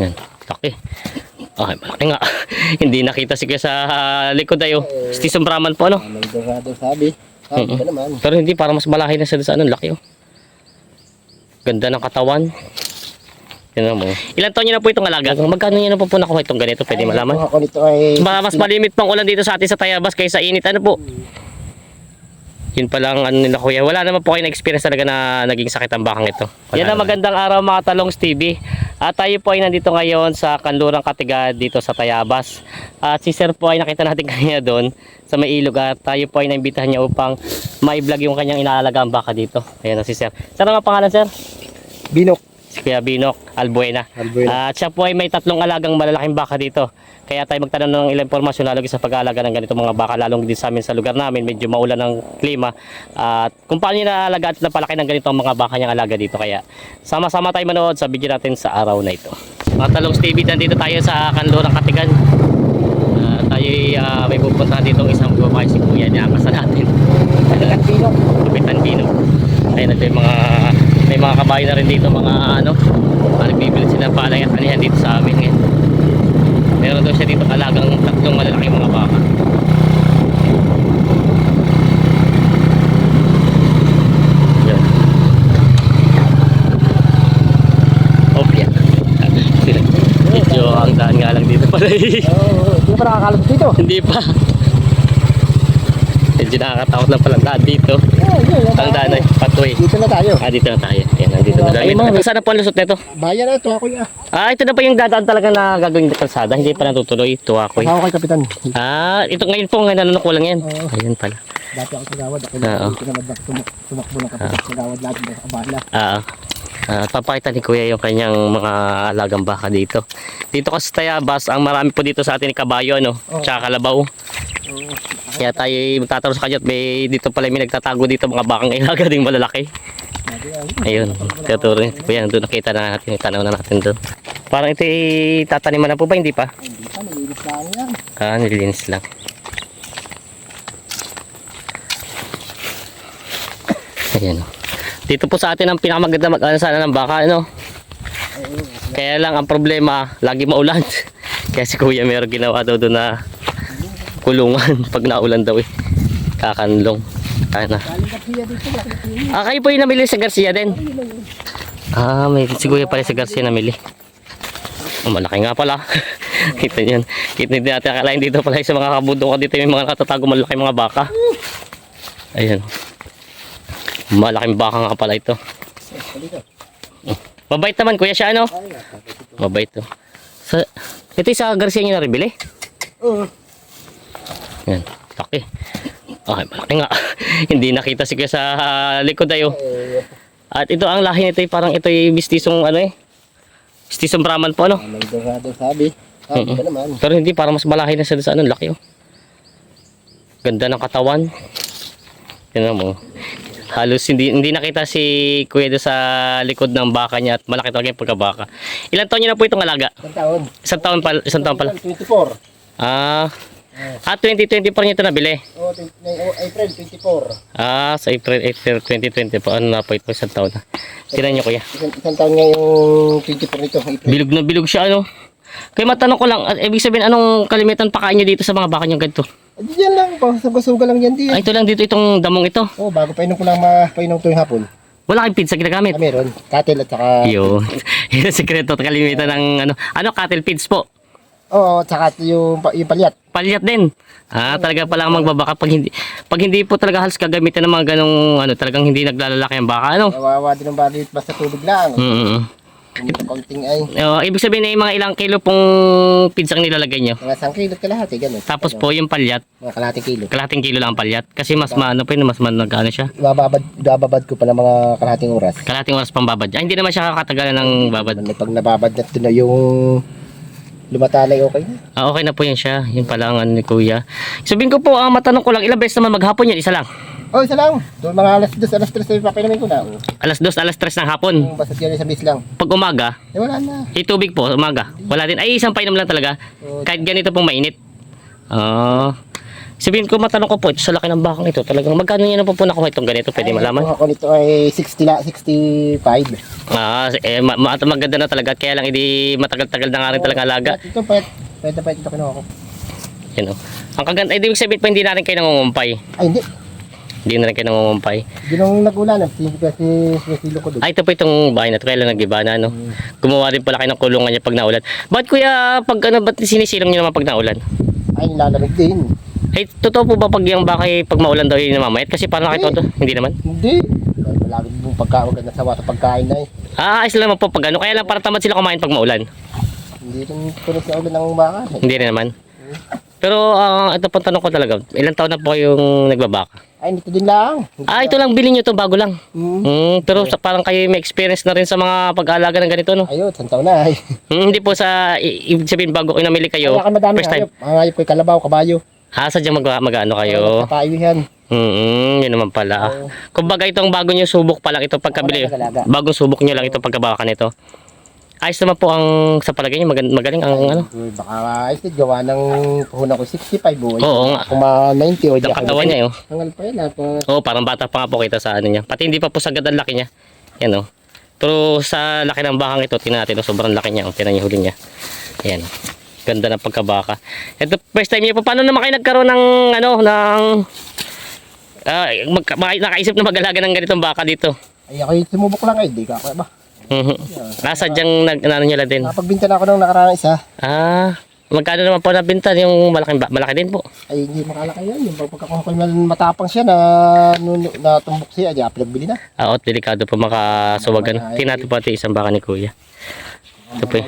Yan, laki. Okay, malaki nga. Hindi nakita si sa likod ayo. Stisong Brahman po, ano? May dorado sabi. Sabi Mm-mm. ka naman. Pero hindi, para mas malahi na siya sa ano, laki oh. Ganda ng katawan. Yan mo. Ilan taon niyo na po itong alaga? Magkano niyo na po po nakuha itong ganito? Pwede malaman? Ako nito ay... Ba, mas malimit pang ulan dito sa atin sa Tayabas kaysa init. Ano po? Yun pa lang ano nila kuya. Wala naman po kayo na-experience talaga na naging sakit ang bakang ito. Yan ang magandang araw mga talong Stevie. At tayo po ay nandito ngayon sa Kanlurang Katiga dito sa Tayabas. At si Sir po ay nakita natin kanina doon sa may ilog at tayo po ay naimbitahan niya upang ma-vlog yung kanyang inaalagang baka dito. Ayan na si Sir. Sir, ano ang pangalan Sir? Binok. Si Kuya Binok Albuena. Albuena. At siya po ay may tatlong alagang malalaking baka dito. Kaya tayo magtanong ng ilang impormasyon lalo sa pag-aalaga ng ganito mga baka lalong din sa amin sa lugar namin medyo maulan ng klima at kung paano niya naalaga at napalaki ng ganito ang mga baka niyang alaga dito kaya sama-sama tayo manood sa video natin sa araw na ito mga talong Stevie nandito tayo sa Kanlurang Katigan Ah, tayo ay ah, may pupuntahan dito isang babae si Kuya niya kasa natin Kalikan Binok. Kapitan Bino. Ayun ito yung mga mga kabayo na rin dito mga ano, nagbibili sila ng palay at anihan dito sa amin ngayon. Meron daw siya dito alagang tatlong malalaking mga baka. Oh, ang daan nga lang dito pala eh. Oo, hindi pa nakakalabot dito. Hindi pa. Medyo nakakatakot lang pala daan dito. Oo, yun. Ang daan ay patuloy. Dito na tayo. Ah, dito na tayo. Ayan, nandito na ma'am. Saan na po ang lusot nito? Bayan na ito ako ya. Ah, ito na pa yung dadaan talaga na gagawin na kalsada. Hindi pa natutuloy. Tuwa ko. Ako kay Kapitan. Ah, ito ngayon po. Ngayon nanunok lang yan. Oo. Ayun pala. Dati ako sa gawad. Ako Oo. na dito na madak tumak tumakbo ng Kapitan sa gawad lahat ng abala. Ah, ah, papakita ni Kuya yung kanyang mga alagang baka dito. Dito kasi sa Tayabas, ang marami po dito sa atin ni kabayo, ano? Oo. Tsaka kalabaw. Oo. Kaya tayo magtatanong sa kanya at may dito pala may nagtatago dito mga bakang ilaga ding malalaki. Ayun, katuro ni Kuya, doon nakita na natin, tanaw na natin doon. Parang ito ay tataniman na po ba? Hindi pa? Hindi pa, nililis lang yan. Ah, nililinis lang. Ayan. oh. Dito po sa atin ang pinakamaganda mag sana ng baka, ano? Kaya lang ang problema, lagi maulan. Kaya si Kuya meron ginawa daw doon na kulungan pag naulan daw eh. Kakanlong. Dito. Garcia. Ah, kayo po yung namili sa Garcia din? Ah, may si Kuya pala sa Garcia namili. Oh, malaki nga pala. Kita niyan. Kita din natin akalain dito pala sa mga kabundong dito yung mga natatago malaki mga baka. Ayan. Malaking baka nga pala ito. Dito. Mabait naman kuya siya ano? Mabait to. Sa, ito sa Garcia niyo na rin bili? Oo. Yan. Laki. Okay, malaki nga. Hindi nakita si kuya sa likod ayo. Eh, At ito ang lahi nito, eh, parang ito yung mistisong ano eh. Mistisong Brahman po ano. may dorado sabi. Sabi ka naman. Pero hindi, parang mas malahi na siya sa ano, laki oh. Ganda ng katawan. Yan mo. Halos hindi hindi nakita si Kuya doon sa likod ng baka niya at malaki talaga yung pagkabaka. Ilan taon niya na po itong alaga? Isang taon. Isang taon pa, isang taon pala. 24. Ah, ah 2020 pa rin ito nabili. Oo, 20 oh, April 24. Ah, sa April, April 2020 pa. Ano na po ito, isang taon na. Tinan niyo kuya. Isang, isang taon nga yung 24 nito. April. Bilog na bilog siya ano. Kaya matanong ko lang, ah, ibig sabihin anong kalimitan pakain niyo dito sa mga baka niyo ganito? Eh, Diyan lang po. Suga-suga lang yan diyan. Ay, ito lang dito itong damong ito. Oo, bago painom ko lang mapainom tuwing hapon. Wala kang pizza ginagamit. Ah, meron. Cattle at saka... Yun. Yun ang sekreto at kalimitan ng ano. Ano, cattle feeds po. Oo, saka yung, pa- yung palyat. Palyat din. Ah, talaga pala ang magbabaka pag hindi pag hindi po talaga halos gagamitan ng mga ganong ano, talagang hindi naglalalaki ang baka ano. Kawawa din ang balit basta tubig lang. Mm. Konting ay... Oh, ibig sabihin ay mga ilang kilo pong pizza ang nilalagay nyo. Mga 1 kilo kalahati, ganun. Tapos Ano, po yung palyat, Mga kalahating kilo. kalahating kilo lang ang palyat kasi mas maano pa yun, mas managano siya. Bababad, bababad ko pa ng mga kalahating oras. Kalahating oras pang babad. Ay, hindi naman siya kakatagalan ng babad. Pag nababad na ito na yung lumatalay, okay na. Ah, okay na po yan siya. Yun pala ang ano ni Kuya. Sabihin ko po, ah, matanong ko lang, ilang beses naman maghapon yan? Isa lang. Oh, isa lang. Doon mga alas 2, alas 3 na papinamin ko na. Oh. Alas 2, alas 3 ng hapon. Kung basta dyan sa bis lang. Pag umaga, Eh, wala na. eh, tubig po, umaga. Wala din. Ay, isang painom lang talaga. Oo. Kahit ganito pong mainit. Ah. Sabihin ko, matanong ko po, ito sa laki ng bakang ito, talagang magkano niya na po po nakuha itong ganito, pwede Ay, malaman? Ako nito ay 60 la, 65. Ah, eh, ma- ma- maganda na talaga, kaya lang hindi matagal-tagal na nga rin talaga alaga. Ito pa, pwede pa ito kinuha ko. Yan o. Ang kaganda, eh, ibig sabihin po, hindi na rin kayo nangungumpay. Ay, hindi. Hindi na rin kayo nangungumpay. Yun ang nagulan. Kasi silo ko doon. Ay, ito po itong bahay na ito, kaya lang nag-iba na, no? Gumawa din pala kayo ng kulungan niya pag naulan. Ba't kuya, pag ano, ba't sinisilong niyo naman pag naulan? Ay, nilalamig din. Eh, totoo po ba pag yung bakay pag maulan daw yun namamayat? Kasi parang nakita ko to, hindi naman. Hindi. Ay, Malagi mong pagkain ka nasawa sa pagkain na eh. Ah, ayos lang po pag ano, kaya lang para tamad sila kumain pag maulan. Hindi rin puno sa ulan ng baka. Eh. Hindi rin naman. Pero ah, ito pong tanong ko talaga, ilang taon na po yung nagbabaka? Ay, nito din lang. Ah, ito lang, bilhin nyo to bago lang. Hmm. Hmm, pero sa, parang kayo may experience na rin sa mga pag-aalaga ng ganito, no? Ayun, isang taon na. Ay. Hmm, hindi po sa, ibig sabihin bago kayo namili kayo, madami first time. hayop. Ang hayop ko'y kalabaw, kabayo. Ah, sadyang mag, mag-ano kayo? Sa paiwihan. Hmm, yun naman pala. Oo. Kumbaga itong bago nyo subok pa lang ito pagkabili. Nag-alaga. Bagong subok nyo lang ito pagkabaka nito. Ayos naman po ang sa palagay nyo, magan- magaling ang ano. Uy, baka ayos din, gawa ng puhunan ko 65 boy. Oo nga. Kung ma 90 o di Ang ako katawan niya, oh. Ang alpa yun, apa. Oo, parang bata pa nga po kita sa ano niya. Pati hindi pa po sagad ang laki niya. Yan oh. Pero sa laki ng bakang ito, tingnan natin, oh, sobrang laki niya. Ang tinan niyo huli niya. Yan. oh. Ganda ng pagkabaka. Ito, first time niyo po. Paano naman kayo nagkaroon ng, ano, ng... ah mag, mag, nakaisip na mag-alaga ng ganitong baka dito. Ay, ako yung sumubok lang ay, di ka ako ba? Mhm. Ah, sadyang nag, ano nyo lang din. Nakapagbinta na ako ng nakaraan isa. Ah, magkano naman po nabinta yung malaking ba- malaki din po. Ay, hindi makalaki yan. Yung pagkakakuha matapang siya na, nun, na tumbok siya, di pinagbili na. Ah, delikado po makasuwagan. Tingnan natin po isang baka ni Kuya. Ito may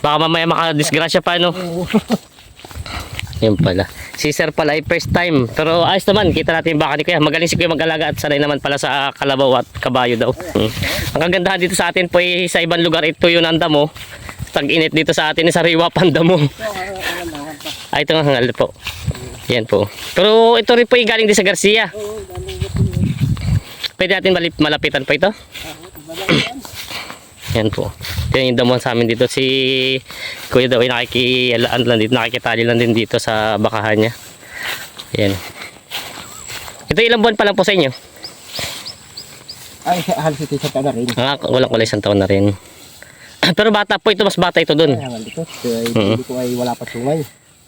Baka mamaya makadisgrasya pa no. Yun pala. Si Sir pala ay first time. Pero ayos naman, kita natin baka ni Kuya. Magaling si Kuya mag-alaga at sanay naman pala sa kalabaw at kabayo daw. Hmm. Ang kagandahan dito sa atin po ay sa ibang lugar ito yung nanda mo. Tag-init dito sa atin ay sariwa panda mo. Ay, ito nga hangal po. Yan po. Pero ito rin po yung galing din sa Garcia. Pwede natin malapitan po ito? Yan po. Yan yung damuhan sa amin dito. Si Kuya daw ay nakikialaan lang dito. Nakikitali lang din dito sa bakahan niya. Yan. Ito ilang buwan pa lang po sa inyo? Ay, halos ito sa taon na rin. Ah, walang kulay isang taon na rin. Pero bata po ito, mas bata ito dun. Ay, hangal ito. Ay, Mm. hindi ko ay wala pa sungay.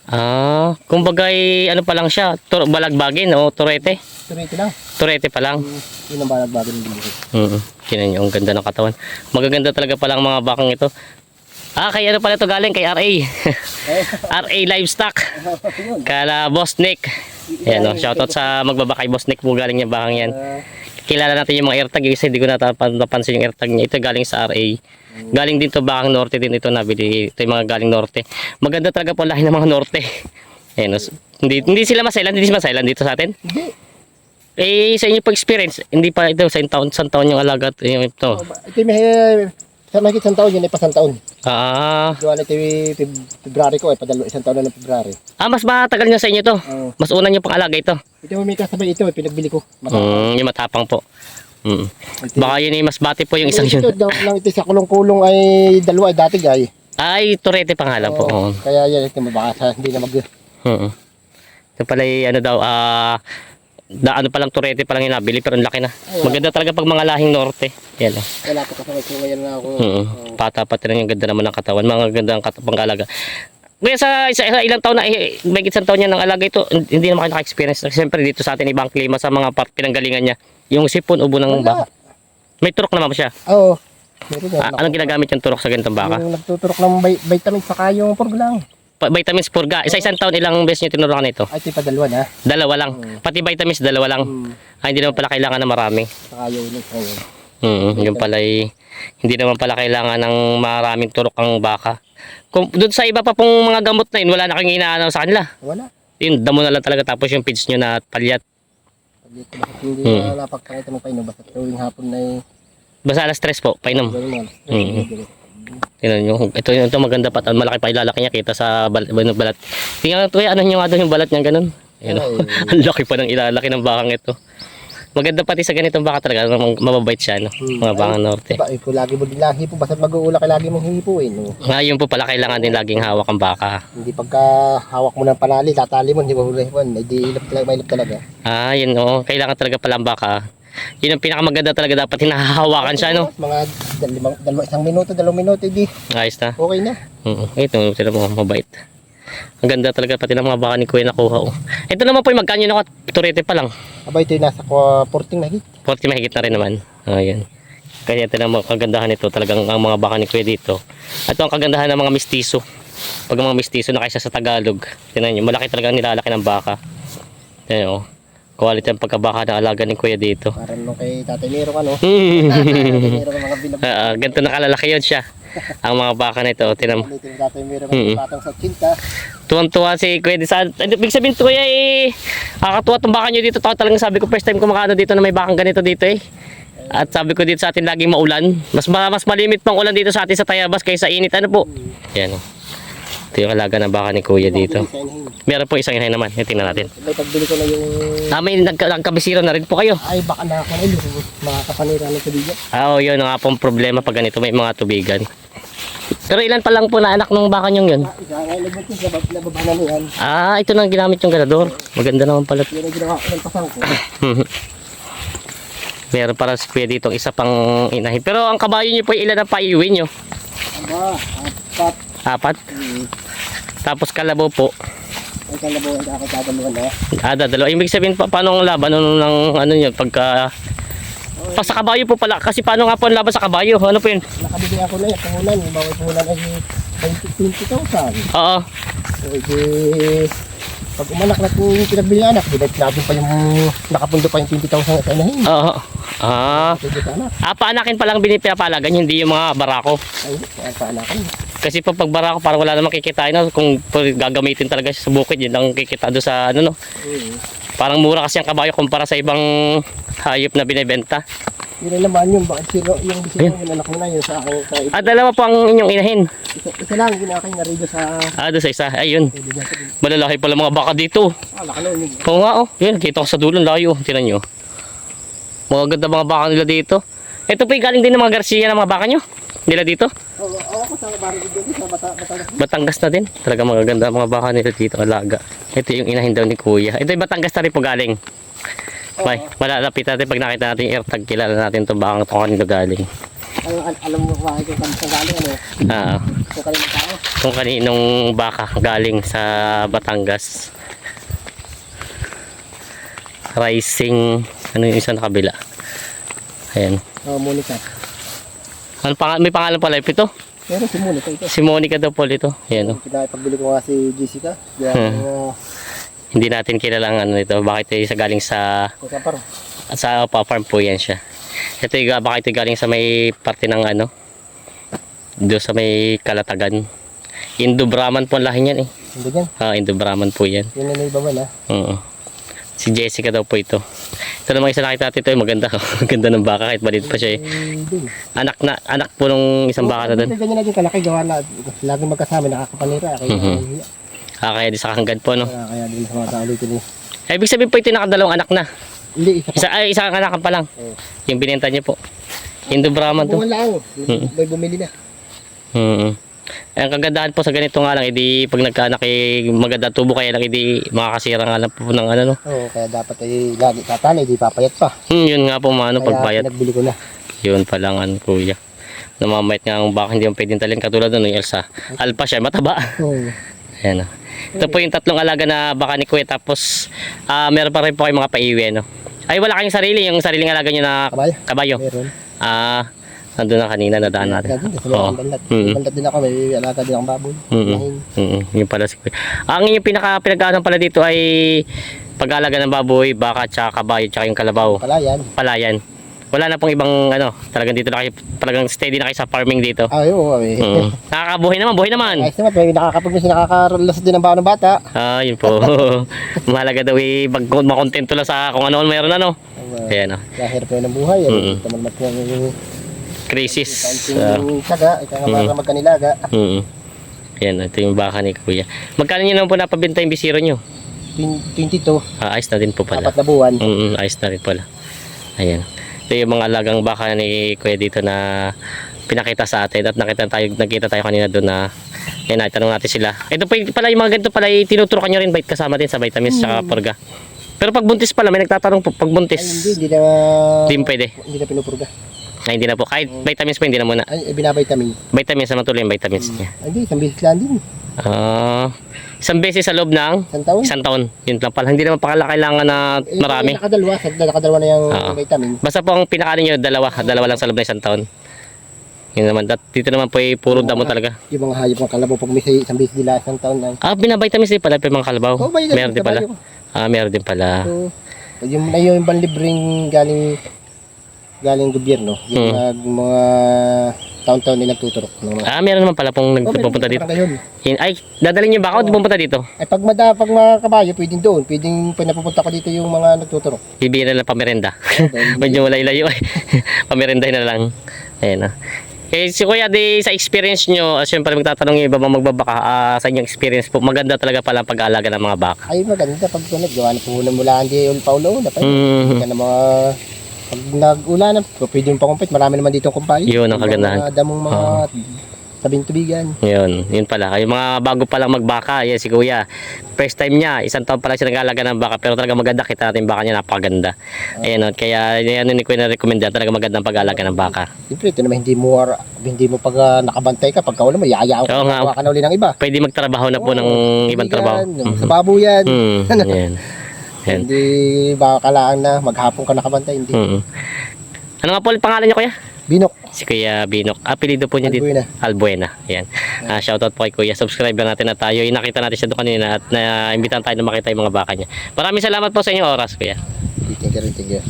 Ah, kumbaga ay ano pa lang siya, tur balagbagin o turete. Turete lang. Turete pa lang. Yun ang balagbagan ng dito. Mm. Tingnan niyo, ang ganda ng katawan. Magaganda talaga pala ang mga bakang ito. Ah, kay ano pala ito galing? Kay RA. RA Livestock. Kala Boss Nick. Yan o, shoutout sa magbabakay Boss Nick po galing niya bakang yan. Kilala natin yung mga AirTag, isa hindi ko napansin yung AirTag niya. Ito galing sa RA. Galing din to bakang Norte din ito nabili. Ito yung mga galing Norte. Maganda talaga po lahi ng mga Norte. Ayan, o, hindi, hindi sila masailan, hindi sila masailan dito sa atin. Eh, sa inyo po experience, hindi pa ito, sa taon, sa taon yung alaga yung ito. Ito yung may, sa mahigit isang taon, yun ay pasang taon. Ah, Gawa na ito February ko, ay padalo isang taon na ng February. ah, mas matagal nyo sa inyo to. Oo. Mas una nyo pang alaga ito. Ito may kasabay ito, ay pinagbili ko. Mata- Mm, yung matapang po. Mm. Ito- Baka yun yung mas bati po yung isang Ito, yun. daw lang ito sa kulong-kulong ay dalawa ay dati gay. Ay, turete pa nga lang po. Oo. Kaya yan, ito baka sa, hindi na mag... Mm. Ito pala yung ano daw, ah, da, ano palang turete pa lang yung nabili pero ang laki na. Maganda talaga pag mga lahing norte. Yan oh. Wala pa kasabay ko ngayon na ako. Mm. Pata pati rin yung ganda naman ng katawan. Mga ganda ang kat- pang-alaga. Kaya sa, sa, sa ilang taon na, eh, may isang taon niya ng alaga ito, hindi naman kayo naka-experience. Siyempre dito sa atin ibang klima sa mga part pinanggalingan niya. Yung sipon, ubo ng Wala. baka. May turok naman ba siya? Oo. Meron. Ah, anong ginagamit yung turok sa ganitong baka? Yung nagtuturok ng vi- vitamin saka yung porg lang. Vitamins purga. Isa isang taon ilang beses niyo tinurukan ito? Ay, ito pa dalawa na. Dalawa lang. Pati vitamins dalawa lang. Hmm. Ah, hindi naman pala kailangan ng marami. Saka yung ulit ngayon. Hmm, yung pala ay, hindi naman pala kailangan ng maraming turok ang baka. Kung doon sa iba pa pong mga gamot na yun, wala na kang inaano sa kanila. Wala. Yun, damo na lang talaga tapos yung feeds nyo na palyat. Dito bakit hindi Hmm. na napagpakita mo pa ino. Basta tuwing hapon na eh. Basta alas stress po, painom. Ganun. Hmm. Tingnan nyo, ito, ito maganda pa, malaki pa ilalaki niya kita sa bal balat. balat. Tingnan nyo, ano nyo nga doon yung balat niya ganun. Ayan, oh. Ang laki pa ng ilalaki ng bakang ito. Maganda pati sa ganitong baka talaga, mam- mababait siya, no? Hmm. Mga baka norte. Eh, kung lagi mo din hipo, basta mag-uula ka lagi mong hihipuin. No? Ngayon po pala, kailangan din laging hawak ang baka. Hindi pagka hawak mo ng panali, tatali mo, hindi mo hulihipon. Hindi ilap talaga, mailap talaga. Ah, yun, oo. Kailangan talaga pala ang baka. Yun ang pinakamaganda talaga, dapat hinahawakan siya, no? Mga dalawang, dalawang, isang minuto, dalawang minuto, hindi. Ayos na. Okay na. Oo, ito, sila mo, mabait. Ang ganda talaga pati ng mga baka ni Kuya nakuha, oh. Ito naman po, yung magkano yun ako, turete pa lang. Aba, ito yung nasa 14 na hit. 40 mahigit na rin naman. Ayan. Kaya ito mga kagandahan nito, talagang ang mga baka ni Kuya dito. At ang kagandahan ng mga mistiso. Pag ang mga mistiso na kaysa sa Tagalog, tinan nyo, malaki talaga ang nilalaki ng baka. Ayan o. Quality ang pagkabaka na alaga ni Kuya dito. Parang nung kay Tatay Mero, ano? Hmm. Tatay Mero ng mga binab... Ah, ganito na kalalaki yun siya. Ang mga baka na ito, tinan mo. Ulitin yung Tatay Mm-mm. ng patang sa chinta. Tuwan-tuwa si Kuya di sa ano, ibig sabihin Kuya eh nakakatuwa tong baka nyo dito Tao talagang sabi ko first time ko makaano dito na may bakang ganito dito eh at sabi ko dito sa atin laging maulan mas ma- mas malimit pang ulan dito sa atin sa Tayabas kaysa init ano po yan o ito yung alaga ng baka ni Kuya dito meron po isang inahin naman yung tingnan natin May pagbili ko na yung... ah may nagka- nagkabisira na rin po kayo Ay, baka na ako na yun. Makakapanira ng tubigan. ah oh, yun nga pong problema pag ganito may mga tubigan pero ilan pa lang po na anak ng baka nyong yun na ah ito nang ginamit yung ganador maganda naman pala Yun ang ginawa ko ng pasang ko. Meron para sa kuya dito isa pang inahin. Pero ang kabayo niyo po ilan ang paiuwi niyo? Aba, apat. Apat. Hmm. Tapos kalabaw po. Ay, kalabaw ang ako dadalawan na. Ah, dalawa. Ibig sabihin pa paano ang laban ano ng ano niyo pagka pa sa kabayo po pala kasi paano nga po ang laban sa kabayo? Ano po 'yun? Nakabili ako na yung puhunan. Yung bawal puhunan ay 20,000. Oo. Di, pag umanak na kung pinagbili ng anak, di ba sinabi pa yung nakapundo pa yung 20,000 sa inahin. Oo. Ah, ah paanakin pa lang binipapalagan hindi yung mga barako. Ay, anakan. Kasi po pag barako parang wala namang kikitain na kung po gagamitin talaga siya sa bukid yun lang kikita do sa ano no. Hmm. Parang mura kasi ang kabayo kumpara sa ibang hayop na binebenta. Yun na naman yung bakit sino yung bisino yung anak mo na yun sa akin sa Ah, dalawa po ang inyong inahin. isa, isa lang yung aking narido sa Ah, doon sa isa. Ayun. Malalaki pala mga baka dito. Ah, laki na yun. Oo nga oh. Yun, kita ko sa dulo. Layo. Tinan nyo. Mga ganda mga baka nila dito. Ito po galing din ng mga Garcia ng mga baka nyo. Nila dito. Oo, ako sa barang din sa bata Batangas. Batangas na din. Talaga mga ganda mga baka nila dito. Alaga. Ito yung inahin daw ni Kuya. Ito yung Batangas na rin po galing. May, malalapit natin pag nakita natin yung airtag. Kilala natin itong bakang ito kanino galing. Ay, al- alam mo ba sa galing ano? Ah, Kung kanina tao. kung kaninong baka galing sa Batangas. Rising, ano yung isa na kabila? Ayan. Oh, Monica. Ano pangal may pangalan pala ito? Pero si Monica ito. Si Monica daw po ito. Ayan oh. Pinapagbili ko nga si Jessica. Diyan, Hmm. uh, Hindi natin kilala ang ano ito. Bakit ito isa galing sa saan paro. sa pa farm po yan siya. Ito yung baka ito galing sa may parte ng ano. Do sa may Kalatagan. Indo Brahman po ang lahi niyan eh. Hindi yan. Ah, Indo Brahman po yan. Yun na iba man ha. Oo. Si Jessica daw po ito. Ito naman isa nakita natin ito, eh, maganda. maganda ng baka kahit maliit pa siya eh. Anak na anak po nung isang baka na doon. Hindi ganyan naging kalaki. Gawa na. Laging magkasama. Nakakapanira. Kaya, Mhm. Ah, kaya di sa kakanggan po no. kaya, kaya din sa mga tao dito. ni- Eh, ibig sabihin po ito nakadalawang anak na. Hindi, isa pa. Isa ay isa anak pa lang. Oo. Yung binenta niyo po. Indo Brahman to. Bunga lang. May bumili na. Mm. Ang kagandahan po sa ganito nga lang, edi pag nagkaanak eh, maganda tubo kaya lang, edi makakasira nga lang po ng ano no. Oo, kaya dapat ay lagi tatali. Di papayat pa. Hmm, yun nga po mga ano, Kaya pagbayad. pinagbili ko na. Yun pa lang ano kuya. Namamayat nga ang baka hindi mo pwedeng talin katulad nun yung Elsa. Alpa siya, mataba. Oo. Ayan o. Ito po yung tatlong alaga na baka ni Kuya tapos ah meron pa rin po kayong mga paiwi no. Ay wala kayong sarili, yung sariling alaga nyo na Kabayo? kabayo. Meron. Ah, nandun na kanina nadaan natin. Oo. bandat. Mm. Bandat din ako. May alaga din akong baboy. Mm Mahin. mm Yung pala si Kuya. Ang inyong pinaka pinagkaanan pala dito ay pag-alaga ng baboy, baka, tsaka kabayo, tsaka yung kalabaw. Palayan. Palayan. Wala na pong ibang ano, talagang dito na kayo, talagang steady na kayo sa farming dito. Ay, oo. Ay, Mm. Nakakabuhay naman, buhay naman. Ayos naman. May nakakapag may nakakaralas din ng baon ng bata. Ah, yun po. Mahalaga daw eh, pag makontento lang sa kung ano meron ano. Ayan o. Kahirap yun ng buhay. Mm. Mm. Ito man mat yung Crisis. Kaunting tsaga. Ikaw nga para magkanilaga. mm. Ayan, ito yung baka ni Kuya. Magkano nyo naman po napabenta yung bisiro nyo? 22. Ah, ayos na din po pala. Apat na buwan. Mm, ayos na rin pala. Ayan. Ito yung mga alagang baka ni Kuya dito na pinakita sa atin at nakita tayo nakita tayo kanina doon na yan na tanong natin sila. Ito pa pala yung mga ganito pala tinuturukan nyo rin bait kasama din sa vitamins sa purga. Pero pag buntis pala may nagtatanong po pag Ay, hindi, buntis hindi na, Hindi pwede. Hindi na pinupurga. Ay hindi na po kahit vitamins pa hindi na muna. Ay, binabitamin. Vitamins naman tuloy yung vitamins niya. Ay, Hindi, isang beses lang din. Ah, isang beses sa loob ng Isang taon. isang taon. Yun lang pala. Hindi naman pala kailangan na Eh, marami. Nakadalawa, sa- nakadalawa na yung Oo. vitamin. Basta po ang pinakain nyo, dalawa. Dalawa lang sa loob ng isang taon. Yun naman. Dat, dito naman po ay puro damo talaga. Yung mga hayop ng kalabaw, pag may sa- isang beses nila, isang taon na. Ah, binavitamins din pala pa yung mga kalabaw. Oh, may meron din pala. Ah, meron din pala. So, yung, na yung ibang libreng galing galing gobyerno, yung Hmm. nag- mga taon-taon din nagtuturok. Ng mga, Ah, meron naman pala pong Oh, meron nagpupunta din dito. parang gayon. Yun- Ay, dadalhin nyo ba ako pupunta dito? Ay pag mada, pag mga kabayo, pwedeng doon, pwedeng pinapupunta ko dito yung mga nagtuturok. Bibigyan na lang pamerenda. Medyo wala ilayo eh. pamerenda na lang. Ayan ah. Eh, si Kuya, di sa experience nyo, uh, syempre magtatanong yung iba mga magbabaka ah, sa inyong experience po, maganda talaga pala ang pag-aalaga ng mga baka. Ay maganda pag kunod, gawa na po na mula hindi ul paulo na pa. Mm. Ka na mga pag nag-ulan, pwede yung pakumpit, marami naman dito kumpay. Yun ang kagandahan. Mga damong mga tabing tubigan. Yun, yun pala. Yung mga bago pa lang magbaka, yan si Kuya. First time niya, isang taon pa lang siya nag-aalaga ng baka, pero talaga maganda. Kita natin baka niya, napakaganda. Ayan, oh, kaya yan ni Kuya na-recommend yan, talaga magandang pag-aalaga ng baka. Siyempre, ito naman hindi mo hindi mo pag ah, nakabantay ka pag kaulan mo, yayaan Oo nga. ka na uli ng iba. Pwede magtrabaho na po ng ibang trabaho. Tubigan, Sa babuyan. Hmm, yan. Yan. Hindi ba kalaan na maghapon ka nakabantay, hindi. Mm. Ano nga po ulit pangalan niyo kuya? Binok. Si Kuya Binok. Apelido po niya dito. Albuena. Albuena. Ayan. Ah, shoutout po kay Kuya. Subscribe lang natin na tayo. Yung nakita natin siya doon kanina at na-imbitahan tayo na makita yung mga baka niya. Maraming salamat po sa inyong oras, Kuya. Thank you, thank you.